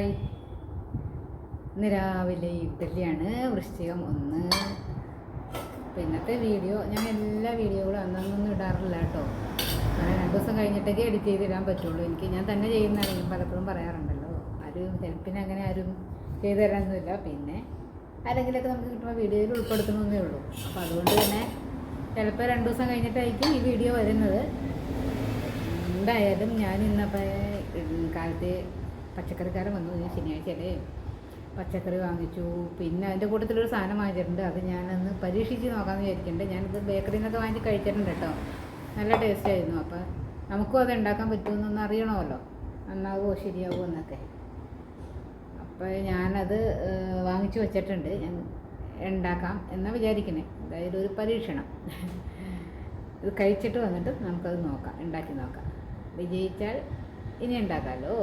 Hi. ഇന്ന് രാവിലെ ഇഡ്ഡലിയാണ് വൃശ്ചികം ഒന്ന്. പിന്നത്തെ വീഡിയോ ഞാൻ എല്ലാ വീഡിയോകളും അന്നൊന്നും ഇടാറില്ല കേട്ടോ. ഞാൻ രണ്ട് ദിവസം കഴിഞ്ഞിട്ടൊക്കെ എഡിറ്റ് ചെയ്ത് ഇടാൻ പറ്റുള്ളൂ. എനിക്ക് ഞാൻ തന്നെ ചെയ്യുന്നതാണെങ്കിൽ പലപ്പോഴും പറയാറുണ്ടല്ലോ ആരും ഹെൽപ്പിന് അങ്ങനെ ആരും ചെയ്തു തരാനൊന്നുമില്ല. പിന്നെ ആരെങ്കിലുമൊക്കെ നമുക്ക് കിട്ടുമ്പോൾ വീഡിയോയിൽ ഉൾപ്പെടുത്തണമെന്നേ ഉള്ളൂ. അപ്പോൾ അതുകൊണ്ട് തന്നെ ചിലപ്പോൾ രണ്ട് ദിവസം കഴിഞ്ഞിട്ടായിരിക്കും ഈ വീഡിയോ വരുന്നത്. എന്തായാലും ഞാൻ ഇന്നപ്പോൾ കാലത്ത് പച്ചക്കറിക്കാരൻ വന്നു ഞാൻ ശനിയാഴ്ചയല്ലേ പച്ചക്കറി വാങ്ങിച്ചു. പിന്നെ അതിന്റെ കൂട്ടത്തിലൊരു സാധനം വാങ്ങിച്ചിട്ടുണ്ട്. അത് ഞാനൊന്ന് പരീക്ഷിച്ച് നോക്കാമെന്ന് വിചാരിക്കുന്നുണ്ട് ഞാനിത് ബേക്കറിയിൽ നിന്നൊക്കെ വാങ്ങിച്ച് കഴിച്ചിട്ടുണ്ട് കേട്ടോ. നല്ല ടേസ്റ്റ് ആയിരുന്നു. അപ്പോൾ നമുക്കും അത് ഉണ്ടാക്കാൻ പറ്റുമെന്നൊന്ന് അറിയണമല്ലോ. നന്നാവുമോ ശരിയാവുമോ എന്നൊക്കെ. അപ്പോൾ ഞാനത് വാങ്ങിച്ചു വെച്ചിട്ടുണ്ട്. ഞാൻ ഉണ്ടാക്കാം എന്നാണ് വിചാരിക്കണേ. അതായത് ഒരു പരീക്ഷണം. ഇത് കഴിച്ചിട്ട് വന്നിട്ട് നമുക്കത് നോക്കാം. ഉണ്ടാക്കി നോക്കാം. വിജയിച്ചാൽ ഇനി ഉണ്ടാക്കാമല്ലോ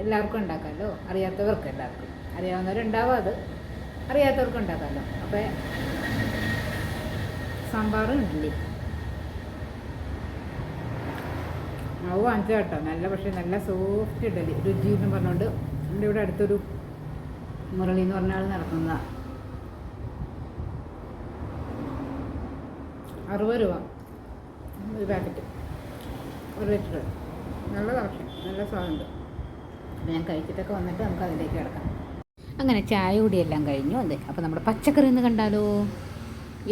എല്ലാവർക്കും ഉണ്ടാക്കാമല്ലോ. അറിയാത്തവർക്ക് എല്ലാവർക്കും. അറിയാവുന്നവരുണ്ടാവും അത്. അറിയാത്തവർക്ക് ഉണ്ടാക്കാമല്ലോ. അപ്പോൾ സാമ്പാറും ഇഡ്ഡലി. മാവ് വാങ്ങിച്ച കേട്ടോ. നല്ല പക്ഷേ നല്ല സോഫ്റ്റ് ഇഡ്ഡലി. രുചി എന്ന് പറഞ്ഞുകൊണ്ട് എന്റെ ഇവിടെ അടുത്തൊരു മുരളി എന്ന് പറഞ്ഞ ആൾ നടത്തുന്നതാണ് അറുപത് രൂപ. ഒരു പാക്കറ്റ്. ഒരു ലിറ്റർ നല്ല കളക്ഷൻ. നല്ല സ്വാദുണ്ട് അപ്പോൾ ഞാൻ കഴിച്ചിട്ടൊക്കെ വന്നിട്ട് നമുക്ക് അതിലേക്ക് കിടക്കാം. അങ്ങനെ ചായ കുടിയെല്ലാം കഴിഞ്ഞു അതെ. അപ്പോൾ നമ്മുടെ പച്ചക്കറി എന്ന് കണ്ടാലോ?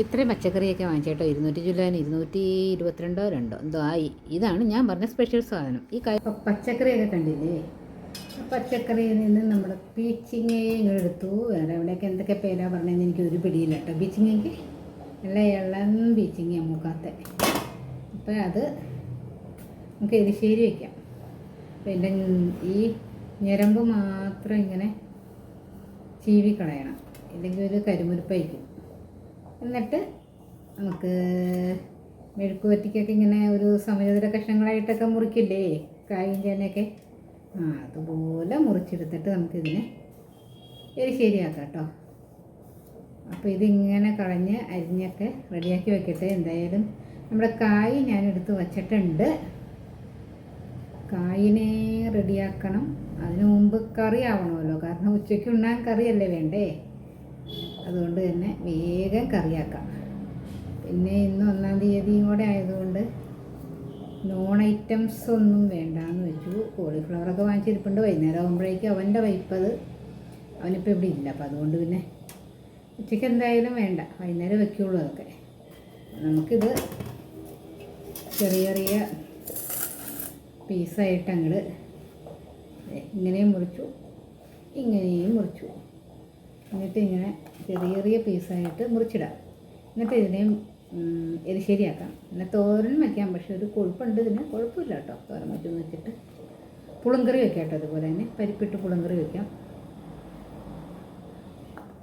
ഇത്രയും പച്ചക്കറിയൊക്കെ വാങ്ങിച്ചേട്ടോ ഇരുന്നൂറ്റി ചുല്ലാൻ ഇരുന്നൂറ്റി ഇരുപത്തിരണ്ടോ രണ്ടോ എന്തോ ആയി. ഇതാണ് ഞാൻ പറഞ്ഞ സ്പെഷ്യൽ സാധനം. ഈ കൈ പച്ചക്കറിയൊക്കെ കണ്ടില്ലേ? പച്ചക്കറിയിൽ നിന്ന് നമ്മൾ പീച്ചിങ്ങയും എടുത്തു. വേറെ എവിടെയൊക്കെ എന്തൊക്കെ പേരാ പറഞ്ഞതെന്ന് എനിക്ക് ഒരു പിടിയില്ല കേട്ടോ. പീച്ചിങ്ങയ്ക്ക് നല്ല ഇളം പീച്ചിങ്ങ മൂക്കാത്ത അപ്പോൾ അത് നമുക്ക് എരിശ്ശേരി വയ്ക്കാം പിന്നെ ഈ ഞരമ്പ് മാത്രം ഇങ്ങനെ ചീവി കളയണം. ഇല്ലെങ്കിൽ ഒരു കരിമുരുപ്പായിരിക്കും. എന്നിട്ട് നമുക്ക് മെഴുക്ക് വറ്റിക്കൊക്കെ ഇങ്ങനെ ഒരു സമചതുര കഷ്ണങ്ങളായിട്ടൊക്കെ മുറിക്കില്ലേ? കായും ചേനയൊക്കെ. ആ അതുപോലെ മുറിച്ചെടുത്തിട്ട് നമുക്കിതിനെ ശരിയാക്കാം കേട്ടോ അപ്പോൾ ഇതിങ്ങനെ കളഞ്ഞ് അരിഞ്ഞൊക്കെ റെഡിയാക്കി വെക്കട്ടെ. എന്തായാലും നമ്മുടെ കായ് ഞാനെടുത്ത് വച്ചിട്ടുണ്ട്. കായിനെ റെഡിയാക്കണം. അതിനു മുമ്പ് കറി ആവണമല്ലോ. കാരണം ഉച്ചയ്ക്ക് ഉണ്ണാൻ കറിയല്ലേ വേണ്ടേ? അതുകൊണ്ട് തന്നെ വേഗം കറിയാക്കാം. പിന്നെ ഇന്ന് ഒന്നാം തീയതിയും കൂടെ ആയതുകൊണ്ട് നോൺ ഐറ്റംസ് ഒന്നും വേണ്ടാന്ന് വെച്ചു. കോളിഫ്ലവറൊക്കെ വാങ്ങിച്ചിരിപ്പുണ്ട്. വൈകുന്നേരം ആകുമ്പോഴേക്കും അവന്റെ വൈപ്പത് അവനിപ്പോൾ ഇവിടെ ഇല്ല. അപ്പം അതുകൊണ്ട് പിന്നെ ഉച്ചയ്ക്ക് എന്തായാലും വേണ്ട. വൈകുന്നേരം വെക്കുള്ളൂ അതൊക്കെ. നമുക്കിത് ചെറിയ ചെറിയ പീസായിട്ട് ഇങ്ങനെയും മുറിച്ചു ഇങ്ങനെയും മുറിച്ചു. എന്നിട്ട് ഇങ്ങനെ ചെറിയ ചെറിയ പീസായിട്ട് മുറിച്ചിടാം. എന്നിട്ട് ഇതിനെയും ഇത് എരിശ്ശേരിയാക്കാം പിന്നെ തോരൻ വയ്ക്കാം പക്ഷേ ഒരു കൊഴുപ്പുണ്ട് ഇതിന്. കുഴപ്പമില്ല കേട്ടോ. തോരൻ വയ്ക്കുമെന്ന് വെച്ചിട്ട്. പുളിങ്കറി വെക്കാം കേട്ടോ അതുപോലെ തന്നെ. പരിപ്പിട്ട് പുളിങ്കറി വെക്കാം.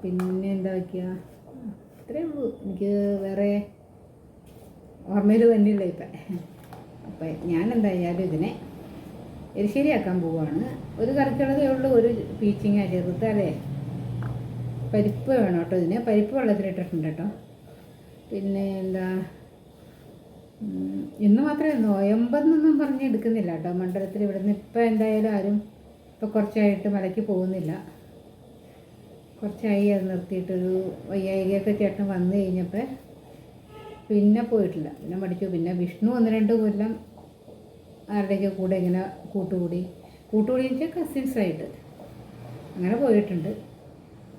പിന്നെ എന്താ വയ്ക്കുക ഇത്രയേ ഉള്ളൂ. എനിക്ക് വേറെ ഓർമ്മയിൽ തന്നെയില്ല ഇപ്പം. അപ്പം ഞാൻ എന്തായാലും ഇതിനെ എരിശ്ശേരിയാക്കാൻ പോവുകയാണ് ഒരു കറിക്കുള്ളതേ ഉള്ളൂ ഒരു പീച്ചിങ്ങ അല്ലേ പരിപ്പ് വേണം കേട്ടോ ഇതിന്. പരിപ്പ് വെള്ളത്തിലിട്ടിട്ടുണ്ട് കേട്ടോ. പിന്നെ എന്താ ഇന്ന് മാത്രമേ നോയമ്പെന്നൊന്നും പറഞ്ഞ് എടുക്കുന്നില്ല കേട്ടോ. മണ്ഡലത്തിൽ ഇവിടുന്ന് ഇപ്പം എന്തായാലും ആരും ഇപ്പോൾ കുറച്ചായിട്ട് മലയ്ക്ക് പോകുന്നില്ല. കുറച്ചായി അത് നിർത്തിയിട്ടൊരു വയ്യായികയൊക്കെ ചേട്ടൻ വന്നു കഴിഞ്ഞപ്പോൾ പിന്നെ പോയിട്ടില്ല. പിന്നെ മടിച്ചു. പിന്നെ വിഷ്ണു ഒന്ന് രണ്ട് കൊല്ലം ആരുടെയൊക്കെ കൂടെ ഇങ്ങനെ കൂട്ടുകൂടി. കൂട്ടുകൂടി വെച്ചാൽ കസിൻസായിട്ട് അങ്ങനെ പോയിട്ടുണ്ട്.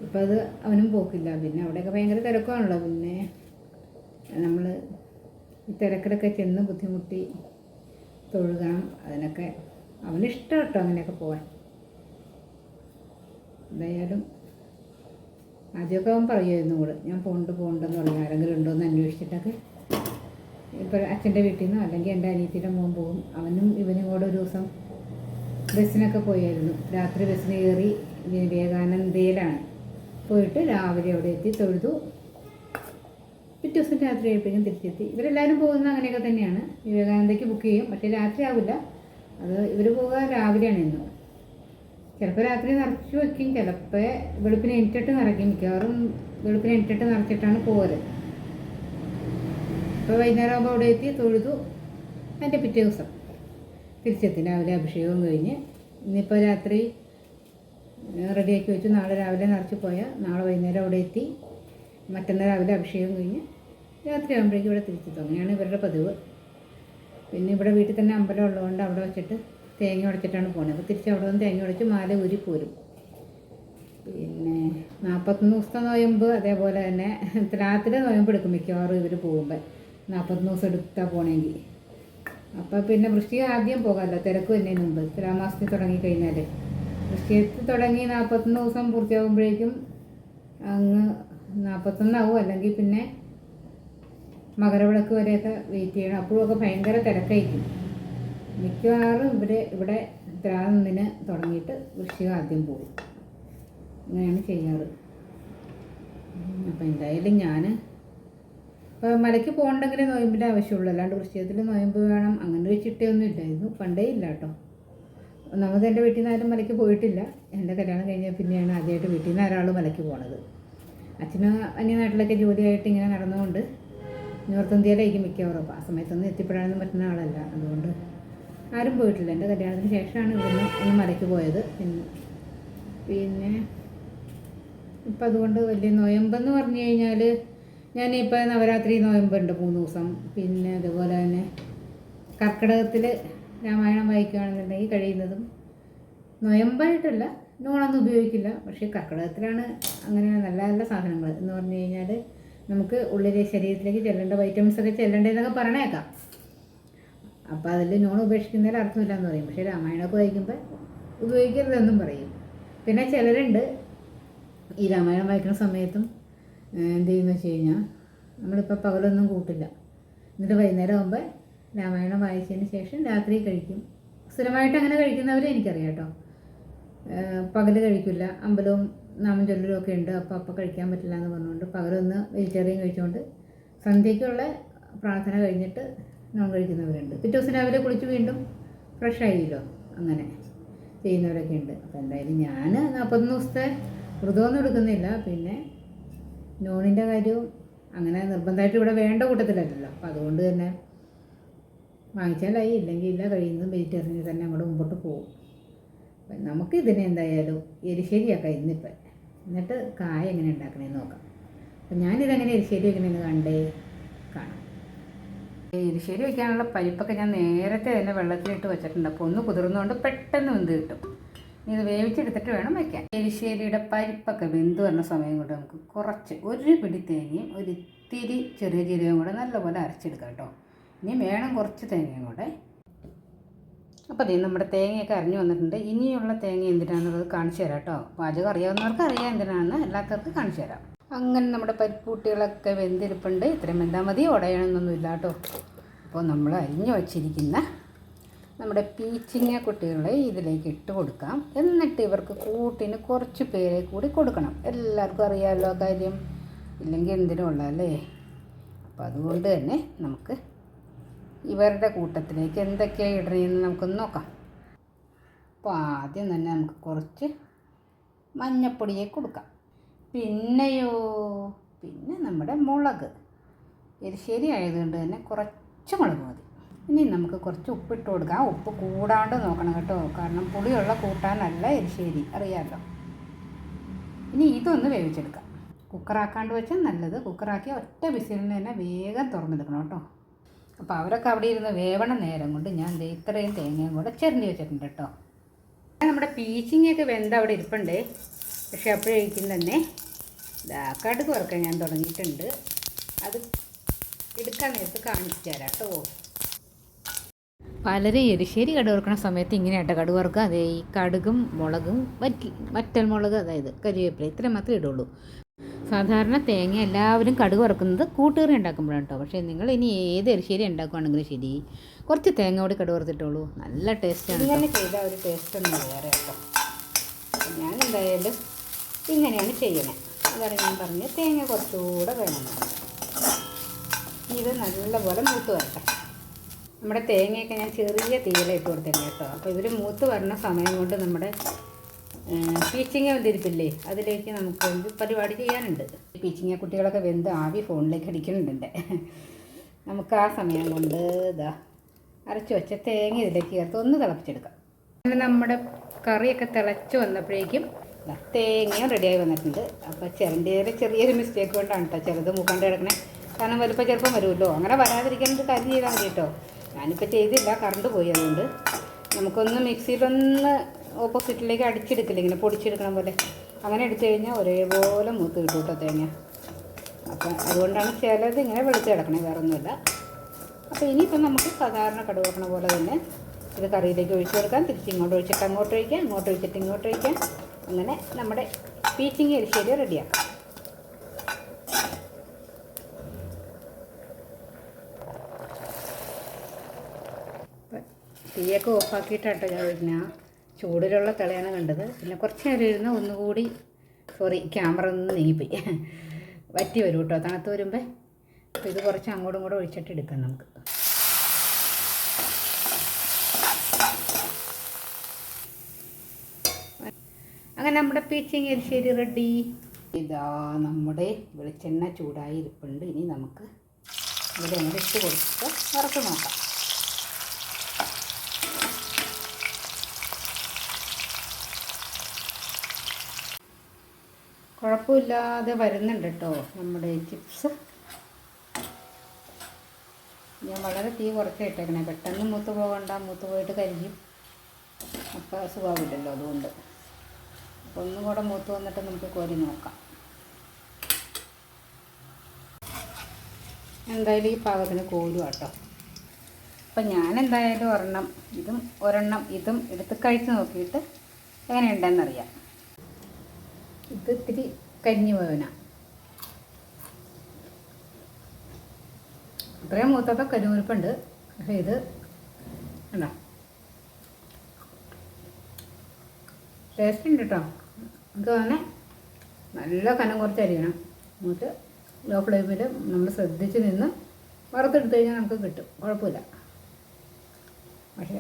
ഇപ്പം അത് അവനും പോക്കില്ല. പിന്നെ അവിടെയൊക്കെ ഭയങ്കര തിരക്കാണല്ലോ. പിന്നെ നമ്മൾ ഈ തിരക്കിലൊക്കെ ചെന്ന് ബുദ്ധിമുട്ടി തൊഴുകണം. അതിനൊക്കെ അവനിഷ്ടം കേട്ടോ അങ്ങനെയൊക്കെ പോകാൻ എന്തായാലും ആദ്യമൊക്കെ അവൻ പറയുമായിരുന്നു കൂടെ ഞാൻ പോണ്ട് പോണ്ടെന്ന് പറഞ്ഞു ആരെങ്കിലും ഉണ്ടോ എന്ന് അന്വേഷിച്ചിട്ടൊക്കെ ഇപ്പോൾ അച്ഛന്റെ വീട്ടിൽ നിന്നോ അല്ലെങ്കിൽ എന്റെ അനിയത്തിയുടെ മോൻ പോകും. അവനും ഇവനും കൂടെ ഒരു ദിവസം ബസ്സിനൊക്കെ പോയായിരുന്നു. രാത്രി ബസ്സിന് കയറി വിവേകാനന്ദയിലാണ്. പോയിട്ട് രാവിലെ അവിടെ എത്തി തൊഴുതു. പിറ്റേ ദിവസം രാത്രി ആയപ്പോഴേക്കും തിരിച്ചെത്തി. ഇവരെല്ലാവരും പോകുന്നത് അങ്ങനെയൊക്കെ തന്നെയാണ്. വിവേകാനന്ദയ്ക്ക് ബുക്ക് ചെയ്യും. പക്ഷേ രാത്രി ആവില്ല. അത് ഇവർ പോകുക രാവിലെയാണ് ഇന്ന്. ചിലപ്പോൾ രാത്രി നിറച്ച് വയ്ക്കും ചിലപ്പോൾ വെളുപ്പിന് എണിറ്റിട്ട് നിറയ്ക്കും. മിക്കവാറും വെളുപ്പിന് എണിറ്റിട്ട് നിറച്ചിട്ടാണ് പോകൽ ഇപ്പോൾ വൈകുന്നേരം ആകുമ്പോൾ അവിടെ എത്തി തൊഴുതു. അതിന്റെ പിറ്റേ ദിവസം തിരിച്ചെത്തി. രാവിലെ അഭിഷേകവും കഴിഞ്ഞ് ഇന്നിപ്പോൾ രാത്രി റെഡിയാക്കി വെച്ചു. നാളെ രാവിലെ നിറച്ച് പോയാൽ നാളെ വൈകുന്നേരം അവിടെ എത്തി. മറ്റന്നാൾ രാവിലെ അഭിഷേകം കഴിഞ്ഞ് രാത്രി ആകുമ്പോഴേക്കും ഇവിടെ തിരിച്ചെത്തും അങ്ങനെയാണ് ഇവരുടെ പതിവ്. പിന്നെ ഇവിടെ വീട്ടിൽ തന്നെ അമ്പലം ഉള്ളതുകൊണ്ട് അവിടെ വെച്ചിട്ട് തേങ്ങ ഉടച്ചിട്ടാണ് പോകുന്നത് അപ്പോൾ തിരിച്ച് അവിടെ നിന്ന് തേങ്ങ ഉടച്ച് മാല ഊരി പോരും. പിന്നെ നാൽപ്പത്തൊന്ന് ദിവസത്തെ നോയമ്പ് അതേപോലെ തന്നെ. രാത്രി നോയമ്പ് എടുക്കും മിക്കവാറും ഇവർ പോകുമ്പോൾ നാൽപ്പത്തൊന്ന് ദിവസം എടുത്താൽ പോകണമെങ്കിൽ അപ്പോൾ പിന്നെ വൃഷ്ടി ആദ്യം പോകാമല്ലോ തിരക്ക് തന്നെ മുമ്പ്. തുലാമാസത്തിൽ തുടങ്ങി കഴിഞ്ഞാൽ വൃഷ്ടിയത്തിൽ തുടങ്ങി നാൽപ്പത്തൊന്ന് ദിവസം പൂർത്തിയാകുമ്പോഴേക്കും അങ്ങ് നാൽപ്പത്തൊന്നാവും അല്ലെങ്കിൽ പിന്നെ മകരവിളക്ക് വരെയൊക്കെ വെയിറ്റ് ചെയ്യണം. അപ്പോഴൊക്കെ ഭയങ്കര തിരക്കായിരിക്കും. മിക്കവാറും ഇവിടെ ഇവിടെ ത്രാന്നിന് തുടങ്ങിയിട്ട് വൃഷ്ടി ആദ്യം പോകും. അങ്ങനെയാണ് ചെയ്യാറ്. അപ്പം എന്തായാലും ഞാൻ മലയ്ക്ക് പോകണ്ടെങ്കിൽ നോയമ്പിന്റെ ആവശ്യമുള്ളൂ. അല്ലാണ്ട് വൃശ്ചികത്തിൽ നോയമ്പ് വേണം. അങ്ങനെ ഒരു ചിട്ടയൊന്നും ഇല്ലായിരുന്നു പണ്ടേ ഇല്ല കേട്ടോ ഒന്നാമത് എന്റെ വീട്ടിൽ നിന്ന് ആരും മലയ്ക്ക് പോയിട്ടില്ല. എന്റെ കല്യാണം കഴിഞ്ഞ പിന്നെയാണ് ആദ്യമായിട്ട് വീട്ടിൽ നിന്ന് ഒരാൾ മലയ്ക്ക് പോണത്. അച്ഛന് അന്യനാട്ടിലൊക്കെ ജോലിയായിട്ട് ഇങ്ങനെ നടന്നുകൊണ്ട് നോർത്ത് ഇന്ത്യയിലായിരിക്കും മിക്കവാറും ആ സമയത്തൊന്നും എത്തിപ്പെടാനൊന്നും പറ്റുന്ന ആളല്ല. അതുകൊണ്ട് ആരും പോയിട്ടില്ല. എന്റെ കല്യാണത്തിന് ശേഷമാണ് ഇവിടുന്ന് ഒന്ന് മലയ്ക്ക് പോയത്. പിന്നെ പിന്നെ ഇപ്പം അതുകൊണ്ട് വലിയ നോയമ്പെന്ന് പറഞ്ഞു കഴിഞ്ഞാൽ ഞാനിപ്പോൾ നവരാത്രി നോയമ്പുണ്ട് മൂന്ന് ദിവസം. പിന്നെ അതുപോലെ തന്നെ കർക്കിടകത്തിൽ രാമായണം വായിക്കുകയാണെന്നുണ്ടെങ്കിൽ കഴിയുന്നതും നോയമ്പായിട്ടല്ല നോണൊന്നും ഉപയോഗിക്കില്ല. പക്ഷേ കർക്കിടകത്തിലാണ് അങ്ങനെ നല്ല നല്ല സാധനങ്ങൾ എന്ന് പറഞ്ഞു കഴിഞ്ഞാൽ നമുക്ക് ഉള്ളിലെ ശരീരത്തിലേക്ക് ചെല്ലേണ്ട വൈറ്റമിൻസ് ഒക്കെ ചെല്ലേണ്ടതെന്നൊക്കെ പറഞ്ഞേക്കാം. അപ്പോൾ അതിൽ നോൺ ഉപേക്ഷിക്കുന്നതിൽ അർത്ഥമില്ല എന്ന് പറയും. പക്ഷേ രാമായണമൊക്കെ വായിക്കുമ്പോൾ ഉപയോഗിക്കരുതെന്നും പറയും. പിന്നെ ചിലരുണ്ട് ഈ രാമായണം വായിക്കുന്ന സമയത്തും എന്ത് ചെയ്യുന്ന വെച്ച് കഴിഞ്ഞാൽ നമ്മളിപ്പോൾ പകലൊന്നും കൂട്ടില്ല. എന്നിട്ട് വൈകുന്നേരം ആകുമ്പോൾ രാമായണം വായിച്ചതിന് ശേഷം രാത്രി കഴിക്കും. സ്ഥിരമായിട്ട് അങ്ങനെ കഴിക്കുന്നവരെ എനിക്കറിയാം കേട്ടോ. കഴിക്കില്ല. അമ്പലവും നാമം ചൊല്ലലും ഒക്കെ ഉണ്ട്. അപ്പോൾ അപ്പം കഴിക്കാൻ പറ്റില്ല എന്ന് പറഞ്ഞുകൊണ്ട് പകലൊന്ന് വെജിറ്റേറിയൻ കഴിച്ചുകൊണ്ട് സന്ധ്യയ്ക്കുള്ള പ്രാർത്ഥന കഴിഞ്ഞിട്ട് നോൺ കഴിക്കുന്നവരുണ്ട്. പിറ്റേ ദിവസം രാവിലെ കുളിച്ച് വീണ്ടും ഫ്രഷ് ആയില്ലോ. അങ്ങനെ ചെയ്യുന്നവരൊക്കെ ഉണ്ട്. അപ്പോൾ എന്തായാലും ഞാൻ നാൽപ്പത്തൊന്ന് ദിവസത്തെ വ്രതമൊന്നും എടുക്കുന്നില്ല. പിന്നെ നോണിന്റെ കാര്യവും അങ്ങനെ നിർബന്ധമായിട്ട് ഇവിടെ വേണ്ട കൂട്ടത്തിലല്ലല്ലോ. അപ്പോൾ അതുകൊണ്ട് തന്നെ വാങ്ങിച്ചാലായി. ഇല്ലെങ്കിൽ ഇല്ല കഴിയുന്നതും വെജിറ്റേറിയനിൽ തന്നെ അങ്ങോട്ട് മുമ്പോട്ട് പോകും. അപ്പം നമുക്ക് ഇതിനെ എന്തായാലും എരിശ്ശേരിയാക്കാം ഇന്നിപ്പം. എന്നിട്ട് കായ എങ്ങനെ ഉണ്ടാക്കണേന്ന് നോക്കാം. അപ്പം ഞാനിതെങ്ങനെ എരിശ്ശേരി വെക്കണമെന്ന് കണ്ടേ കാണാം. എരിശ്ശേരി വയ്ക്കാനുള്ള പരിപ്പൊക്കെ ഞാൻ നേരത്തെ തന്നെ വെള്ളത്തിലിട്ട് വെച്ചിട്ടുണ്ട്. അപ്പോൾ ഒന്ന് കുതിർന്നുകൊണ്ട് പെട്ടെന്ന് വെന്ത് കിട്ടും. ഇത് വേവിച്ചെടുത്തിട്ട് വേണം വയ്ക്കാൻ. എരിശ്ശേരിയുടെ പരിപ്പൊക്കെ വെന്ത് വരുന്ന സമയം കൊണ്ട് നമുക്ക് കുറച്ച് ഒരു പിടി തേങ്ങയും ഒരു ഇത്തിരി ചെറിയ ജീരകവും കൂടെ നല്ലപോലെ അരച്ചെടുക്കാം കേട്ടോ. ഇനി വേണം കുറച്ച് തേങ്ങയും കൂടെ. അപ്പോൾ അതേ നമ്മുടെ തേങ്ങയൊക്കെ അരിഞ്ഞു വന്നിട്ടുണ്ട്. ഇനിയുള്ള തേങ്ങ എന്തിനാണെന്നുള്ളത് കാണിച്ചു തരാം കേട്ടോ. പാചകം അറിയാവുന്നവർക്ക് അറിയാം എന്തിനാണെന്ന് അല്ലാത്തവർക്ക് കാണിച്ചു തരാം. അങ്ങനെ നമ്മുടെ പരിപ്പൂട്ടികളൊക്കെ വെന്തിരിപ്പുണ്ട്. ഇത്രയും വെന്താൽ മതി. ഉടയണമെന്നൊന്നുമില്ല കേട്ടോ. അപ്പോൾ നമ്മൾ അരിഞ്ഞു വച്ചിരിക്കുന്ന നമ്മുടെ പീച്ചിങ്ങ കുട്ടികളെ ഇതിലേക്ക് ഇട്ട് കൊടുക്കാം. എന്നിട്ട് ഇവർക്ക് കൂട്ടിന് കുറച്ച് പേരെ കൂടി കൊടുക്കണം. എല്ലാവർക്കും അറിയാമല്ലോ കാര്യം. ഇല്ലെങ്കിൽ എന്തിനും അല്ലേ അപ്പോൾ അതുകൊണ്ട് തന്നെ നമുക്ക് ഇവരുടെ കൂട്ടത്തിലേക്ക് എന്തൊക്കെയാണ് ഇടണമെന്ന് നമുക്കൊന്ന് നോക്കാം. അപ്പോൾ ആദ്യം തന്നെ നമുക്ക് കുറച്ച് മഞ്ഞപ്പൊടിയെ കൊടുക്കാം. പിന്നെയോ? പിന്നെ നമ്മുടെ മുളക്. എരിശ്ശേരി ആയതുകൊണ്ട് തന്നെ കുറച്ച് മുളക് മതി. ഇനി നമുക്ക് കുറച്ച് ഉപ്പിട്ട് കൊടുക്കാം. ഉപ്പ് കൂടാണ്ട് നോക്കണം കേട്ടോ. കാരണം പുളിയുള്ള കൂട്ടാനല്ല എരിശ്ശേരി. അറിയാമല്ലോ ഇനി ഇതൊന്ന് വേവിച്ചെടുക്കാം. കുക്കറാക്കാണ്ട് വെച്ചാൽ നല്ലത്. കുക്കറാക്കി ഒറ്റ വിസിലിന് തന്നെ വേഗം തുറന്നെടുക്കണം കേട്ടോ. അപ്പോൾ അവരൊക്കെ അവിടെ ഇരുന്ന് വേവണ നേരം കൊണ്ട് ഞാൻ ഇത്രയും തേങ്ങയും കൂടെ ചെറിഞ്ഞ് വെച്ചിട്ടുണ്ട് കേട്ടോ. നമ്മുടെ പീച്ചിങ്ങയൊക്കെ വെന്ത അവിടെ ഇരിപ്പുണ്ട്. പക്ഷേ അപ്പോഴേക്കും തന്നെ ഇതാക്കാട്ട് വറുക്കാൻ ഞാൻ തുടങ്ങിയിട്ടുണ്ട്. അത് എടുക്കാൻ നേരത്ത് കാണിച്ചു തരാം കേട്ടോ. പലരും എരിശ്ശേരി കടുക് വറുക്കുന്ന സമയത്ത് ഇങ്ങനെയാട്ടോ കടുക് വറുക്കുക. അതേ ഈ കടുകും മുളകും വറ്റി വറ്റൽ മുളക് അതായത് കരിവേപ്പില ഇത്രയും മാത്രമേ ഇടുള്ളൂ. സാധാരണ തേങ്ങ എല്ലാവരും കടുക് വറുക്കുന്നത് കൂട്ടുകറി ഉണ്ടാക്കുമ്പോഴാണ് കേട്ടോ. പക്ഷേ നിങ്ങൾ ഇനി ഏത് എരിശ്ശേരി ഉണ്ടാക്കുവാണെങ്കിലും ശരി. കുറച്ച് തേങ്ങ കൂടി കടുക് വറുത്തിട്ടുള്ളൂ നല്ല ടേസ്റ്റാണ് ഇങ്ങനെ ചെയ്ത ഒരു ടേസ്റ്റ് ഒന്നും വേറെ കേട്ടോ. ഞാൻ എന്തായാലും ഇങ്ങനെയാണ് ചെയ്യണേ. അതാണ് ഞാൻ പറഞ്ഞത് തേങ്ങ കുറച്ചുകൂടെ വേണം. ഇത് നല്ലപോലെ മൂത്ത് വരട്ടെ. നമ്മുടെ തേങ്ങയൊക്കെ ഞാൻ ചെറിയ തീയിലിട്ട് കൊടുത്തിട്ടുണ്ട് കേട്ടോ. അപ്പോൾ ഇവർ മൂത്ത് വരണ സമയം കൊണ്ട് നമ്മുടെ പീച്ചിങ്ങ വെന്തിരിപ്പില്ലേ? അതിലേക്ക് നമുക്ക് പരിപാടി ചെയ്യാനുണ്ട്? പീച്ചിങ്ങ കുട്ടികളൊക്കെ വെന്ത് ആവി ഫോണിലേക്ക് അടിക്കുന്നുണ്ട്. നമുക്ക് ആ സമയം കൊണ്ട് ഇതാ അരച്ച് വെച്ച തേങ്ങ ഇതിലേക്ക് ചേർത്ത് ഒന്ന് തിളപ്പിച്ചെടുക്കാം. അങ്ങനെ നമ്മുടെ കറിയൊക്കെ തിളച്ച് വന്നപ്പോഴേക്കും തേങ്ങയും റെഡിയായി വന്നിട്ടുണ്ട്. അപ്പോൾ ചിരണ്ടിയുടെ ചെറിയൊരു മിസ്റ്റേക്ക് കൊണ്ടാണ് കേട്ടോ ചിലത് മുക്കണ്ട് കിടക്കണേ. കാരണം വലുപ്പം ചെറുപ്പം വരുമല്ലോ. അങ്ങനെ വരാതിരിക്കാൻ കാര്യം ചെയ്താൽ മതി കേട്ടോ ഞാനിപ്പോൾ ചെയ്തില്ല കറണ്ട് പോയി അതുകൊണ്ട്. നമുക്കൊന്ന് മിക്സിയിലൊന്ന് ഓപ്പോസിറ്റിലേക്ക് അടിച്ചെടുക്കില്ല ഇങ്ങനെ പൊടിച്ചെടുക്കണം പോലെ. അങ്ങനെ എടുത്തു കഴിഞ്ഞാൽ ഒരേപോലെ മൂത്ത് കിട്ടും കേട്ടോ തേങ്ങ. അപ്പം അതുകൊണ്ടാണ് ചിലത് ഇങ്ങനെ വെളുത്ത് കിടക്കണേ വേറെ ഒന്നുമില്ല അപ്പോൾ ഇനിയിപ്പം നമുക്ക് സാധാരണ കടുവറണ പോലെ തന്നെ ഇത് കറിയിലേക്ക് ഒഴിച്ചു കൊടുക്കാം. തിരിച്ച് ഇങ്ങോട്ട് ഒഴിച്ചിട്ട് അങ്ങോട്ട് ഒഴിക്കാം ഇങ്ങോട്ട് ഒഴിച്ചിട്ട് ഇങ്ങോട്ട് ഒഴിക്കാം. അങ്ങനെ നമ്മുടെ പീച്ചിങ് എരിശ്ശേരി റെഡിയാക്കാം. തീയൊക്കെ ഓഫാക്കിയിട്ടാട്ടോ ഞാൻ പിന്നെ ചൂടിലുള്ള തിളയാണ് കണ്ടത്. പിന്നെ കുറച്ച് നേരം ഇരുന്ന് ഒന്നുകൂടി സോറി ക്യാമറ ഒന്ന് നീങ്ങിപ്പോയി. വറ്റി വരും കേട്ടോ. തണുത്ത് വരുമ്പോൾ അപ്പോൾ ഇത് കുറച്ച് അങ്ങോട്ടും കൂടെ ഒഴിച്ചിട്ട് എടുക്കാം നമുക്ക്. അങ്ങനെ നമ്മുടെ പീച്ചിങ് എരിശ്ശേരി റെഡി ഇതാ നമ്മുടെ വെളിച്ചെണ്ണ ചൂടായി ഇരിപ്പുണ്ട്. ഇനി നമുക്ക് ഇവിടെ അങ്ങോട്ട് ഇട്ട് കൊടുത്തിട്ട് വറുത്ത് നോക്കാം. കുഴപ്പമില്ലാതെ വരുന്നുണ്ട് കേട്ടോ നമ്മുടെ ചിപ്സ്. ഞാൻ വളരെ തീ കുറച്ച് ഇട്ടേക്കണേ. പെട്ടെന്ന് മൂത്ത് പോകണ്ട മൂത്ത് പോയിട്ട് കരിയും അപ്പോൾ സുഖമാവില്ലല്ലോ അതുകൊണ്ട്. അപ്പോൾ ഒന്നും കൂടെ മൂത്ത് വന്നിട്ട് നമുക്ക് കോരി നോക്കാം. എന്തായാലും ഈ പാകത്തിന് കോരും കേട്ടോ അപ്പം ഞാൻ എന്തായാലും ഒരെണ്ണം ഇതും ഒരെണ്ണം ഇതും എടുത്ത് കഴിച്ച് നോക്കിയിട്ട് എങ്ങനെയുണ്ടെന്നറിയാം. ഇത് ഇത്തിരി കരിഞ്ഞു പോവന അത്രയും മൂത്തൊക്കെ കരിമുരിപ്പുണ്ട് പക്ഷേ ഇത് കണ്ടോ? ടേസ്റ്റ് ഉണ്ട് കേട്ടോ നമുക്ക് തന്നെ നല്ല കനം കുറച്ച് അരിയണം എന്നിട്ട് ലോ ഫ്ലെയിമിൽ നമ്മൾ ശ്രദ്ധിച്ച് നിന്ന് വറുത്തെടുത്ത് കഴിഞ്ഞാൽ നമുക്ക് കിട്ടും. കുഴപ്പമില്ല. പക്ഷേ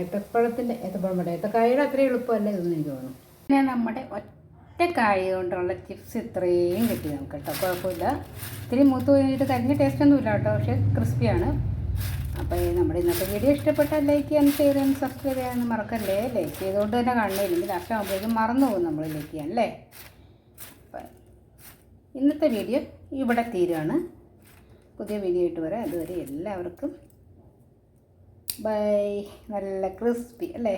ഏത്തപ്പഴത്തിന്റെ ഏത്തപ്പഴം വേണ്ട. ഏത്തക്കായയുടെ അത്രയും എളുപ്പമല്ല ഇതെന്ന് എനിക്ക് തോന്നുന്നു. പിന്നെ നമ്മുടെ ഒറ്റ കായ കൊണ്ടുള്ള ചിപ്സ് ഇത്രയും കിട്ടി നമുക്ക് കേട്ടോ കുഴപ്പമില്ല. ഇത്തിരി മൂത്ത് കഴിഞ്ഞിട്ട് കരിഞ്ഞ ടേസ്റ്റ് ഒന്നുമില്ല കേട്ടോ പക്ഷേ ക്രിസ്പിയാണ് അപ്പോൾ നമ്മുടെ ഇന്നത്തെ വീഡിയോ ഇഷ്ടപ്പെട്ടാൽ ലൈക്ക് ചെയ്യാൻ ഷെയർ ചെയ്യാൻ സബ്സ്ക്രൈബ് ചെയ്യാൻ മറക്കല്ലേ? ലൈക്ക് ചെയ്തുകൊണ്ട് തന്നെ കാണുന്നില്ലെങ്കിൽ ലാസ്റ്റ് ആകുമ്പോഴേക്കും മറന്നു പോകും നമ്മൾ ലൈക്ക് ചെയ്യാൻ അല്ലേ? അപ്പം ഇന്നത്തെ വീഡിയോ ഇവിടെ തീരുവാണ്. പുതിയ വീഡിയോ ആയിട്ട് വരാം. അതുവരെ എല്ലാവർക്കും ബൈ നല്ല ക്രിസ്പി അല്ലേ?